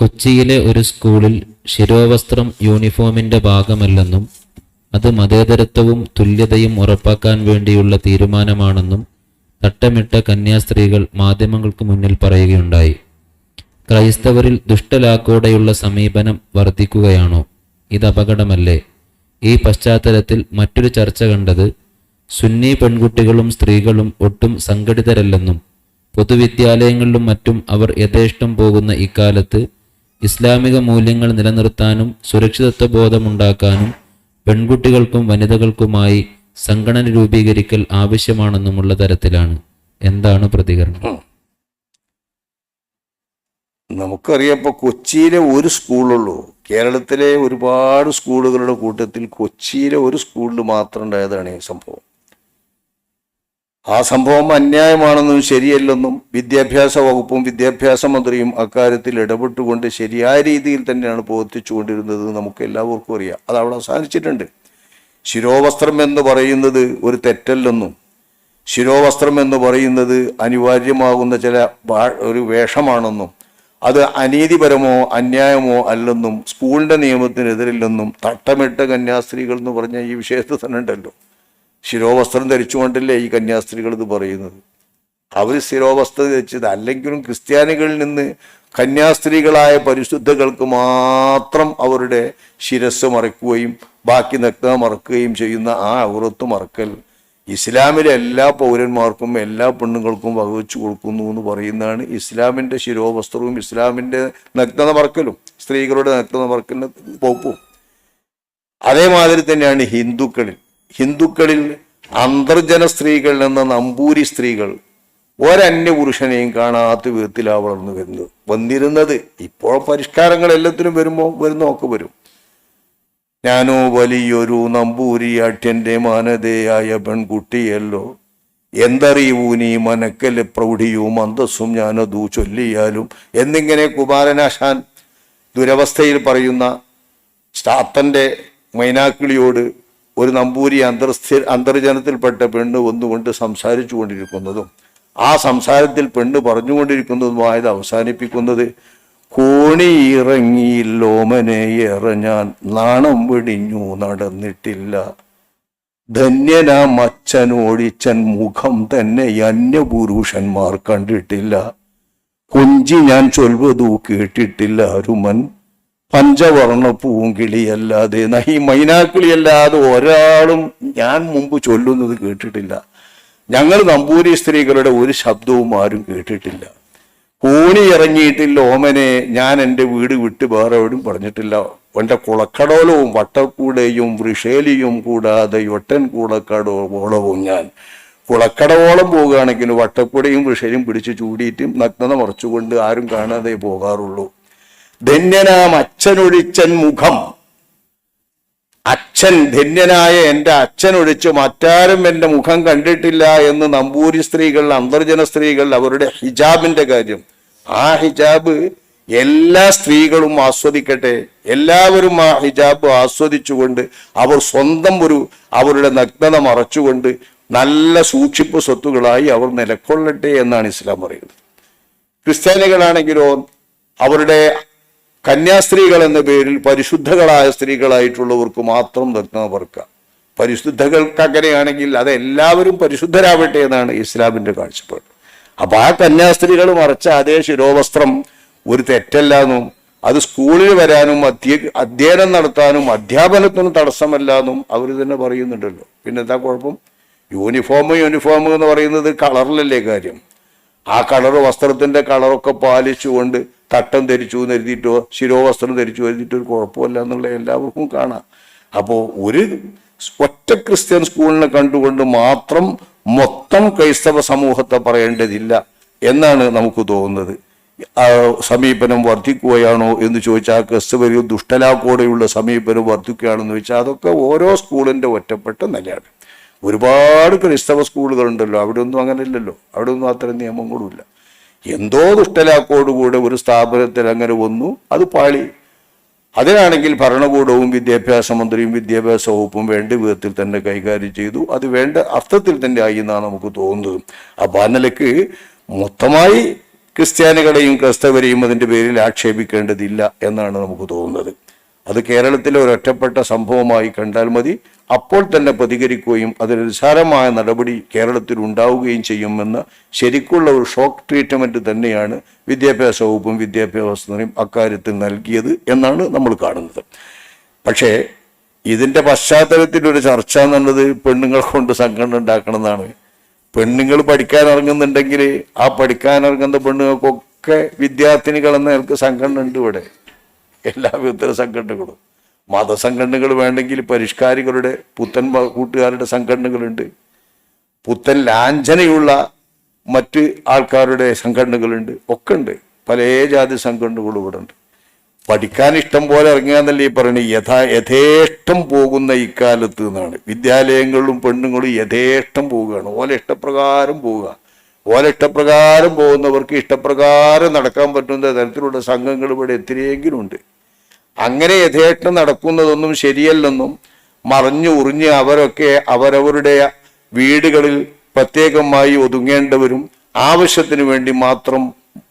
കൊച്ചിയിലെ ഒരു സ്കൂളിൽ ശിരോവസ്ത്രം യൂണിഫോമിന്റെ ഭാഗമല്ലെന്നും അത് മതേതരത്വവും തുല്യതയും ഉറപ്പാക്കാൻ വേണ്ടിയുള്ള തീരുമാനമാണെന്നും തട്ടമിട്ട കന്യാസ്ത്രീകൾ മാധ്യമങ്ങൾക്ക് മുന്നിൽ പറയുകയുണ്ടായി. ക്രൈസ്തവരിൽ ദുഷ്ടലാക്കോടെയുള്ള സമീപനം വർദ്ധിക്കുകയാണോ? ഇത് അപകടമല്ലേ? ഈ പശ്ചാത്തലത്തിൽ മറ്റൊരു ചർച്ച കണ്ടത് സുന്നി പെൺകുട്ടികളും സ്ത്രീകളും ഒട്ടും സംഘടിതരല്ലെന്നും പൊതുവിദ്യാലയങ്ങളിലും മറ്റും അവർ യഥേഷ്ടം പോകുന്ന ഇക്കാലത്ത് ഇസ്ലാമിക മൂല്യങ്ങൾ നിലനിർത്താനും സുരക്ഷിതത്വ ബോധമുണ്ടാക്കാനും പെൺകുട്ടികൾക്കും വനിതകൾക്കുമായി സംഘടന രൂപീകരിക്കൽ ആവശ്യമാണെന്നുമുള്ള തരത്തിലാണ്. എന്താണ് പ്രതികരണം? നമുക്കറിയാം ഇപ്പോൾ കൊച്ചിയിലെ ഒരു സ്കൂളുള്ളൂ. കേരളത്തിലെ ഒരുപാട് സ്കൂളുകളുടെ കൂട്ടത്തിൽ കൊച്ചിയിലെ ഒരു സ്കൂളിൽ മാത്രം ഉണ്ടായതാണ് ഈ സംഭവം. ആ സംഭവം അന്യായമാണെന്നും ശരിയല്ലെന്നും വിദ്യാഭ്യാസ വകുപ്പും വിദ്യാഭ്യാസ മന്ത്രിയും അക്കാര്യത്തിൽ ഇടപെട്ടുകൊണ്ട് ശരിയായ രീതിയിൽ തന്നെയാണ് പ്രവർത്തിച്ചുകൊണ്ടിരുന്നത് നമുക്ക് എല്ലാവർക്കും അറിയാം. അത് അവിടെ അവസാനിച്ചിട്ടുണ്ട്. ശിരോവസ്ത്രം എന്ന് പറയുന്നത് ഒരു തെറ്റല്ലെന്നും ശിരോവസ്ത്രം എന്ന് പറയുന്നത് അനിവാര്യമാകുന്ന ചില ഒരു വേഷമാണെന്നും അത് അനീതിപരമോ അന്യായമോ അല്ലെന്നും സ്കൂളിന്റെ നിയമത്തിനെതിരില്ലെന്നും തട്ടമിട്ട കന്യാസ്ത്രീകൾ എന്ന് പറഞ്ഞ ഈ വിഷയത്തിൽ തന്നെ ഉണ്ടല്ലോ. ശിരോവസ്ത്രം ധരിച്ചുകൊണ്ടല്ലേ ഈ കന്യാസ്ത്രീകൾ ഇത് പറയുന്നത്? അവർ ശിരോവസ്ത്രം ധരിച്ചത് അല്ലെങ്കിലും ക്രിസ്ത്യാനികളിൽ നിന്ന് കന്യാസ്ത്രീകളായ പരിശുദ്ധകൾക്ക് മാത്രം അവരുടെ ശിരസ് മറക്കുകയും ബാക്കി നഗ്നത മറക്കുകയും ചെയ്യുന്ന ആ ഔറത്ത് മറക്കൽ ഇസ്ലാമിലെ എല്ലാ പൗരന്മാർക്കും എല്ലാ പെണ്ണുങ്ങൾക്കും വകവെച്ചു കൊടുക്കുന്നു എന്ന് പറയുന്നതാണ് ഇസ്ലാമിന്റെ ശിരോവസ്ത്രവും ഇസ്ലാമിന്റെ നഗ്നത മറക്കലും സ്ത്രീകളുടെ നഗ്നത മറക്കലിന് പോപ്പും. അതേമാതിരി തന്നെയാണ് ഹിന്ദുക്കളിൽ. ഹിന്ദുക്കളിൽ അന്തർജന സ്ത്രീകൾ എന്ന നമ്പൂരി സ്ത്രീകൾ ഒരന്യ പുരുഷനെയും കാണാത്ത വിധത്തിലാണ് വളർന്നു വരുന്നത്. വന്നിരുന്നത് ഇപ്പോൾ പരിഷ്കാരങ്ങൾ എല്ലാത്തിനും വരുമ്പോൾ വരുന്നൊക്കെ വരും. ഞാനോ വലിയൊരു നമ്പൂരിയാട്യന്റെ മാനതയായ പെൺകുട്ടിയല്ലോ. എന്തറിയൂ നീ മനക്കൽ പ്രൗഢിയും അന്തസ്സും ഞാനതു ചൊല്ലിയാലും. എന്നിങ്ങനെ കുമാരനാശാൻ ദുരവസ്ഥയിൽ പറയുന്ന സ്റ്റാത്തന്റെ മൈനാക്കിളിയോട് ഒരു നമ്പൂരി അന്തർസ്ഥി അന്തർജനത്തിൽപ്പെട്ട പെണ്ണ് ഒന്നുകൊണ്ട് സംസാരിച്ചു കൊണ്ടിരിക്കുന്നതും ആ സംസാരത്തിൽ പെണ്ണ് പറഞ്ഞുകൊണ്ടിരിക്കുന്നതുമായത് അവസാനിപ്പിക്കുന്നത് കോണിയിറങ്ങിയില്ലോമനെ ഏറെ ഞാൻ നാണം വെടിഞ്ഞു നടന്നിട്ടില്ല. ധന്യന മച്ചനോടിച്ചൻ മുഖം തന്നെ അന്യപുരുഷന്മാർ കണ്ടിട്ടില്ല. കൊഞ്ചി ഞാൻ ചൊൽവതു കേട്ടിട്ടില്ല അരുമൻ പഞ്ചവർണ പൂങ്കിളിയല്ലാതെ നഹി മൈനാക്കിളിയല്ലാതെ ഒരാളും ഞാൻ മുമ്പ് ചൊല്ലുന്നത് കേട്ടിട്ടില്ല. ഞങ്ങൾ നമ്പൂരി സ്ത്രീകളുടെ ഒരു ശബ്ദവും ആരും കേട്ടിട്ടില്ല. കൂണി ഇറങ്ങിയിട്ടില്ല ഓമനെ ഞാൻ എന്റെ വീട് വിട്ട് വേറെ എവിടെയും പറഞ്ഞിട്ടില്ല. എന്റെ കുളക്കടോലവും വട്ടക്കൂടയും വൃഷേലിയും കൂടാതെ ഒട്ടൻ കുളക്കടോളവും ഞാൻ. കുളക്കടവോളം പോവുകയാണെങ്കിൽ വട്ടക്കൂടയും വൃഷേലും പിടിച്ച് ചൂടിയിട്ടും നഗ്നത മറച്ചുകൊണ്ട് ആരും കാണാതെ പോകാറുള്ളൂ. ധന്യനാം അച്ഛനൊഴിച്ചൻ മുഖം. അച്ഛൻ ധന്യനായ എന്റെ അച്ഛനൊഴിച്ച് മറ്റാരും എന്റെ മുഖം കണ്ടിട്ടില്ല എന്ന് നമ്പൂരി സ്ത്രീകൾ അന്തർജന സ്ത്രീകൾ അവരുടെ ഹിജാബിന്റെ കാര്യം. ആ ഹിജാബ് എല്ലാ സ്ത്രീകളും ആസ്വദിക്കട്ടെ. എല്ലാവരും ആ ഹിജാബ് ആസ്വദിച്ചുകൊണ്ട് അവർ സ്വന്തം ഒരു അവരുടെ നഗ്നത മറച്ചുകൊണ്ട് നല്ല സൂക്ഷിപ്പ് സ്വത്തുകളായി അവർ നിലക്കൊള്ളട്ടെ എന്നാണ് ഇസ്ലാം പറയുന്നത്. ക്രിസ്ത്യാനികളാണെങ്കിലോ അവരുടെ കന്യാസ്ത്രീകൾ എന്ന പേരിൽ പരിശുദ്ധകളായ സ്ത്രീകളായിട്ടുള്ളവർക്ക് മാത്രം നഗ്നത പറക്ക പരിശുദ്ധകൾക്ക് അങ്ങനെയാണെങ്കിൽ അത് എല്ലാവരും പരിശുദ്ധരാവട്ടെ എന്നാണ് ഇസ്ലാമിന്റെ കാഴ്ചപ്പാട്. അപ്പൊ ആ കന്യാസ്ത്രീകൾ മറച്ച അതേ ശിരോവസ്ത്രം ഒരു തെറ്റല്ലാന്നും അത് സ്കൂളിൽ വരാനും അധ്യ അധ്യയനം നടത്താനും അധ്യാപനത്തിന് തടസ്സമല്ല എന്നും അവർ തന്നെ പറയുന്നുണ്ടല്ലോ. പിന്നെന്താ കുഴപ്പം? യൂണിഫോം യൂണിഫോം എന്ന് പറയുന്നത് കളറിലല്ലേ കാര്യം. ആ കളർ വസ്ത്രത്തിന്റെ കളറൊക്കെ പാലിച്ചുകൊണ്ട് തട്ടം ധരിച്ചു എന്ന് എഴുതിയിട്ടോ ശിരോവസ്ത്രം ധരിച്ചു എഴുതിയിട്ടോ ഒരു കുഴപ്പമില്ല എന്നുള്ള എല്ലാവർക്കും കാണാം. അപ്പോൾ ഒരു ഒറ്റ ക്രിസ്ത്യൻ സ്കൂളിനെ കണ്ടുകൊണ്ട് മാത്രം മൊത്തം ക്രൈസ്തവ സമൂഹത്തെ പറയേണ്ടതില്ല എന്നാണ് നമുക്ക് തോന്നുന്നത്. സമീപനം വർദ്ധിക്കുകയാണോ എന്ന് ചോദിച്ചാൽ ക്രിസ്തവരിൽ ദുഷ്ടലാക്കോടെയുള്ള സമീപനം വർദ്ധിക്കുകയാണെന്ന് ചോദിച്ചാൽ അതൊക്കെ ഓരോ സ്കൂളിന്റെ ഒറ്റപ്പെട്ട നിലയാണ്. ഒരുപാട് ക്രൈസ്തവ സ്കൂളുകളുണ്ടല്ലോ അവിടെ ഒന്നും അങ്ങനെ ഇല്ലല്ലോ അവിടെ ഒന്നും അത്തരം നിയമങ്ങളുമില്ല. എന്തോ ദുഷ്ടലാക്കോടുകൂടെ ഒരു സ്ഥാപനത്തിൽ അങ്ങനെ വന്നു അത് പാളി. അതിനാണെങ്കിൽ ഭരണകൂടവും വിദ്യാഭ്യാസ മന്ത്രിയും വിദ്യാഭ്യാസ വകുപ്പും വേണ്ട വിധത്തിൽ തന്നെ കൈകാര്യം ചെയ്തു. അത് വേണ്ട അർത്ഥത്തിൽ തന്നെ ആയി എന്നാണ് നമുക്ക് തോന്നുന്നത്. ആ ബാനലക്ക് മൊത്തമായി ക്രിസ്ത്യാനികളെയും ക്രൈസ്തവരെയും അതിന്റെ പേരിൽ ആക്ഷേപിക്കേണ്ടതില്ല എന്നാണ് നമുക്ക് തോന്നുന്നത്. അത് കേരളത്തിലെ ഒരു ഒറ്റപ്പെട്ട സംഭവമായി കണ്ടാൽ മതി. അപ്പോൾ തന്നെ പ്രതികരിക്കുകയും അതിന് നിസ്സാരമായ നടപടി കേരളത്തിൽ ഉണ്ടാവുകയും ചെയ്യുമെന്ന് ശരിക്കുള്ള ഒരു ഷോക്ക് ട്രീറ്റ്മെന്റ് തന്നെയാണ് വിദ്യാഭ്യാസ വകുപ്പും വിദ്യാഭ്യാസ മന്ത്രിയും അക്കാര്യത്തിൽ നൽകിയത് എന്നാണ് നമ്മൾ കാണുന്നത്. പക്ഷേ ഇതിന്റെ പശ്ചാത്തലത്തിൽ ഒരു ചർച്ച എന്നുള്ളത് പെണ്ണുങ്ങൾ കൊണ്ട് സംഘടന ഉണ്ടാക്കണമെന്നാണ്. പെണ്ണുങ്ങൾ പഠിക്കാൻ ഇറങ്ങുന്നുണ്ടെങ്കിൽ ആ പഠിക്കാൻ ഇറങ്ങുന്ന പെണ്ണുങ്ങൾക്കൊക്കെ വിദ്യാർത്ഥിനികൾ എന്ന സംഘടന ഉണ്ട് ഇവിടെ. എല്ലാ വിധ സംഘടനകളും. മതസംഘടനകൾ വേണമെങ്കിൽ പരിഷ്കാരികളുടെ പുത്തൻ കൂട്ടുകാരുടെ സംഘടനകളുണ്ട്. പുത്തൻ ലാഞ്ചനയുള്ള മറ്റ് ആൾക്കാരുടെ സംഘടനകളുണ്ട്. ഒക്കെ ഉണ്ട് പല ജാതി സംഘടനകളും ഇവിടെ ഉണ്ട് പഠിക്കാൻ ഇഷ്ടം പോലെ ഇറങ്ങിയാന്നല്ലേ ഈ പറയുന്നത് യഥാ യഥേഷ്ടം പോകുന്ന ഇക്കാലത്ത് എന്നാണ്. വിദ്യാലയങ്ങളിലും പെണ്ണുങ്ങളും യഥേഷ്ടം പോവുകയാണ്. ഓല ഇഷ്ടപ്രകാരം പോവുക. ഓല ഇഷ്ടപ്രകാരം പോകുന്നവർക്ക് ഇഷ്ടപ്രകാരം നടക്കാൻ പറ്റുന്ന തരത്തിലുള്ള സംഘങ്ങൾ ഇവിടെ എത്തിരിയെങ്കിലും ഉണ്ട്. അങ്ങനെ യഥേഷ്ടം നടക്കുന്നതൊന്നും ശരിയല്ലെന്നും മറിഞ്ഞു ഉറിഞ്ഞ് അവരൊക്കെ അവരവരുടെ വീടുകളിൽ പ്രത്യേകമായി ഒതുങ്ങേണ്ടവരും ആവശ്യത്തിന് വേണ്ടി മാത്രം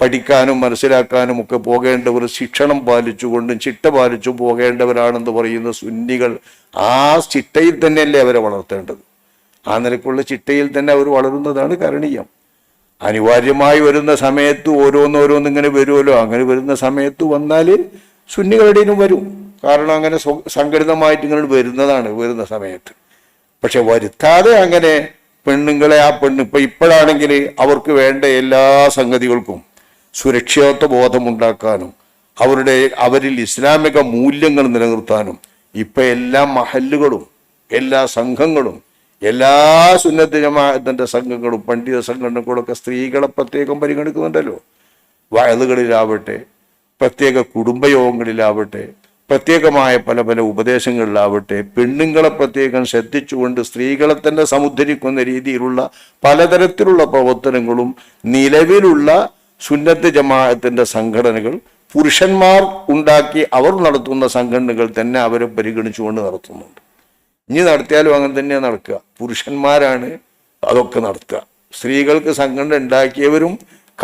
പഠിക്കാനും മനസ്സിലാക്കാനും ഒക്കെ പോകേണ്ടവർ ശിക്ഷണം പാലിച്ചുകൊണ്ടും ചിട്ട പാലിച്ചു പോകേണ്ടവരാണെന്ന് പറയുന്ന സുന്നികൾ ആ ചിട്ടയിൽ തന്നെയല്ലേ അവരെ വളർത്തേണ്ടത്. ആ നിലക്കുള്ള ചിട്ടയിൽ തന്നെ അവർ വളരുന്നതാണ് കരണീയം. അനിവാര്യമായി വരുന്ന സമയത്ത് ഓരോന്നോരോന്നിങ്ങനെ വരുമല്ലോ. അങ്ങനെ വരുന്ന സമയത്ത് വന്നാൽ സുന്നികളുടെയും വരും. കാരണം അങ്ങനെ സംഘടിതമായിട്ട് ഇങ്ങനെ വരുന്നതാണ് വരുന്ന സമയത്ത്. പക്ഷെ വരുത്താതെ അങ്ങനെ പെണ്ണുങ്ങളെ ആ പെണ്ണ് ഇപ്പൊ ഇപ്പോഴാണെങ്കിൽ അവർക്ക് വേണ്ട എല്ലാ സംഗതികൾക്കും സുരക്ഷിതത്വ ബോധമുണ്ടാക്കാനും അവരുടെ അവരിൽ ഇസ്ലാമിക മൂല്യങ്ങൾ നിലനിർത്താനും ഇപ്പൊ എല്ലാ മഹല്ലുകളും എല്ലാ സംഘങ്ങളും എല്ലാ സുന്നത്ത് ജമാഅത്തിന്റെ സംഘങ്ങളും പണ്ഡിത സംഘടനകളൊക്കെ സ്ത്രീകളെ പ്രത്യേകം പരിഗണിക്കുന്നുണ്ടല്ലോ. വയലുകളിലാവട്ടെ പ്രത്യേക കുടുംബയോഗങ്ങളിലാവട്ടെ പ്രത്യേകമായ പല പല ഉപദേശങ്ങളിലാവട്ടെ പെണ്ണുങ്ങളെ പ്രത്യേകം ശ്രദ്ധിച്ചുകൊണ്ട് സ്ത്രീകളെ തന്നെ സമുദ്ധരിക്കുന്ന രീതിയിലുള്ള പലതരത്തിലുള്ള പ്രവർത്തനങ്ങളും നിലവിലുള്ള സുന്നത്ത് ജമാഅത്തിന്റെ സംഘടനകൾ പുരുഷന്മാർ ഉണ്ടാക്കി അവർ നടത്തുന്ന സംഘടനകൾ തന്നെ അവരെ പരിഗണിച്ചുകൊണ്ട് നടത്തുന്നുണ്ട്. ഇനി നടത്തിയാലും അങ്ങനെ തന്നെയാണ് നടക്കുക. പുരുഷന്മാരാണ് അതൊക്കെ നടത്തുക. സ്ത്രീകൾക്ക് സംഘടന ഉണ്ടാക്കിയവരും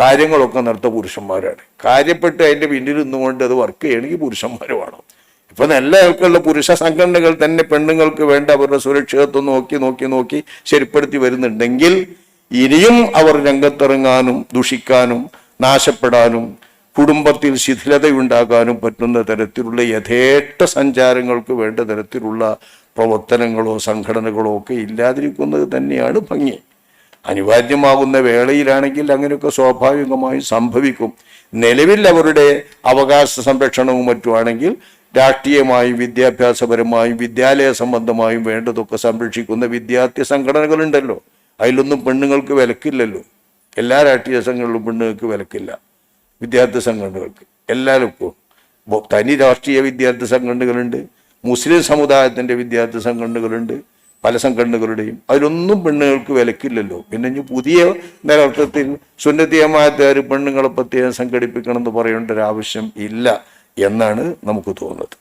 കാര്യങ്ങളൊക്കെ നടത്തുക പുരുഷന്മാരാണ്. കാര്യപ്പെട്ട് അതിന്റെ പിന്നിൽ നിന്നുകൊണ്ട് അത് വർക്ക് ചെയ്യണമെങ്കിൽ പുരുഷന്മാർ വേണം. ഇപ്പൊ നല്ല ആൾക്കുള്ള പുരുഷ സംഘടനകൾ തന്നെ പെണ്ണുങ്ങൾക്ക് വേണ്ട അവരുടെ സുരക്ഷിതത്വം നോക്കി നോക്കി നോക്കി ശരിപ്പെടുത്തി വരുന്നുണ്ടെങ്കിൽ ഇനിയും അവർ രംഗത്തിറങ്ങാനും ദുഷിക്കാനും നാശപ്പെടാനും കുടുംബത്തിൽ ശിഥിലതയുണ്ടാകാനും പറ്റുന്ന തരത്തിലുള്ള യഥേഷ്ട സഞ്ചാരങ്ങൾക്ക് വേണ്ട തരത്തിലുള്ള പ്രവർത്തനങ്ങളോ സംഘടനകളോ ഒക്കെ ഇല്ലാതിരിക്കുന്നത് തന്നെയാണ് ഭംഗി. അനിവാര്യമാകുന്ന വേളയിലാണെങ്കിൽ അങ്ങനെയൊക്കെ സ്വാഭാവികമായി സംഭവിക്കും. നിലവിൽ അവരുടെ അവകാശ സംരക്ഷണവും മറ്റുമാണെങ്കിൽ രാഷ്ട്രീയമായും വിദ്യാഭ്യാസപരമായും വിദ്യാലയ സംബന്ധമായും വേണ്ടതൊക്കെ സംരക്ഷിക്കുന്ന വിദ്യാർത്ഥി സംഘടനകളുണ്ടല്ലോ. അതിലൊന്നും പെണ്ണുങ്ങൾക്ക് വിലക്കില്ലല്ലോ. എല്ലാ രാഷ്ട്രീയ സംഘങ്ങളിലും പെണ്ണുങ്ങൾക്ക് വിലക്കില്ല. വിദ്യാർത്ഥി സംഘടനകൾക്ക്. എല്ലാവർക്കും. തനി രാഷ്ട്രീയ വിദ്യാർത്ഥി സംഘടനകളുണ്ട്. മുസ്ലിം സമുദായത്തിന്റെ വിദ്യാർത്ഥി സംഘടനകളുണ്ട്. പല സംഘടനകളുടെയും. അതിലൊന്നും പെണ്ണുങ്ങൾക്ക് വിലക്കില്ലല്ലോ. പിന്നെ ഇനി പുതിയ നിലർത്ഥത്തിൽ സുന്നത്തിയമായത്തുകാർ പെണ്ണുങ്ങളെ പ്രത്യേകം സംഘടിപ്പിക്കണം എന്ന് പറയേണ്ട ഒരു ആവശ്യം ഇല്ല എന്നാണ് നമുക്ക് തോന്നുന്നത്.